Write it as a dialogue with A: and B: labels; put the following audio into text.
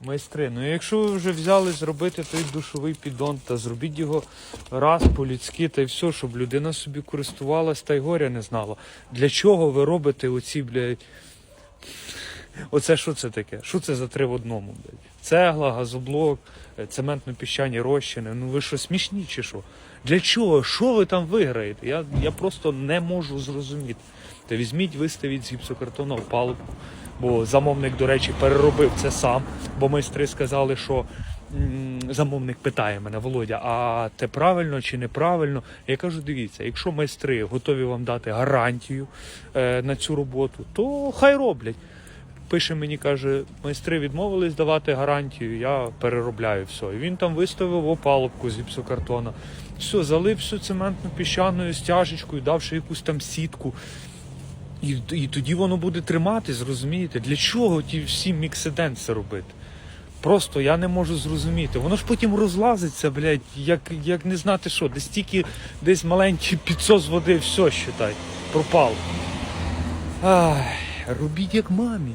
A: Майстри, ну якщо ви вже взяли зробити той душовий піддон, та зробіть його раз по-людськи, та й все, щоб людина собі користувалась та й горя не знала. Для чого ви робите оці, блядь, Оце що це таке? Що це за три в одному, блядь? Цегла, газоблок, е, цементно-піщані розчини. Ну ви що, смішні чи що? Для чого? Що ви там виграєте? Я, я просто не можу зрозуміти. Та візьміть, виставіть з гіпсокартону палубку, бо замовник, до речі, переробив це сам, бо майстри сказали, що замовник питає мене, Володя, а те правильно чи неправильно? Я кажу, дивіться, якщо майстри готові вам дати гарантію е, на цю роботу, то хай роблять. Пише мені, каже, майстри відмовились давати гарантію, я переробляю все. І він там виставив опалубку з гіпсокартона. Все, залив всю цементну піщаною стяжечкою, давши якусь там сітку. І, і тоді воно буде триматись, розумієте? Для чого ті всі міксиденси робити? Просто я не можу зрозуміти. Воно ж потім розлазиться, блядь, як, як не знати що, десь тільки десь маленький підсос води, все, считай, пропало. Ай, робіть як мамі.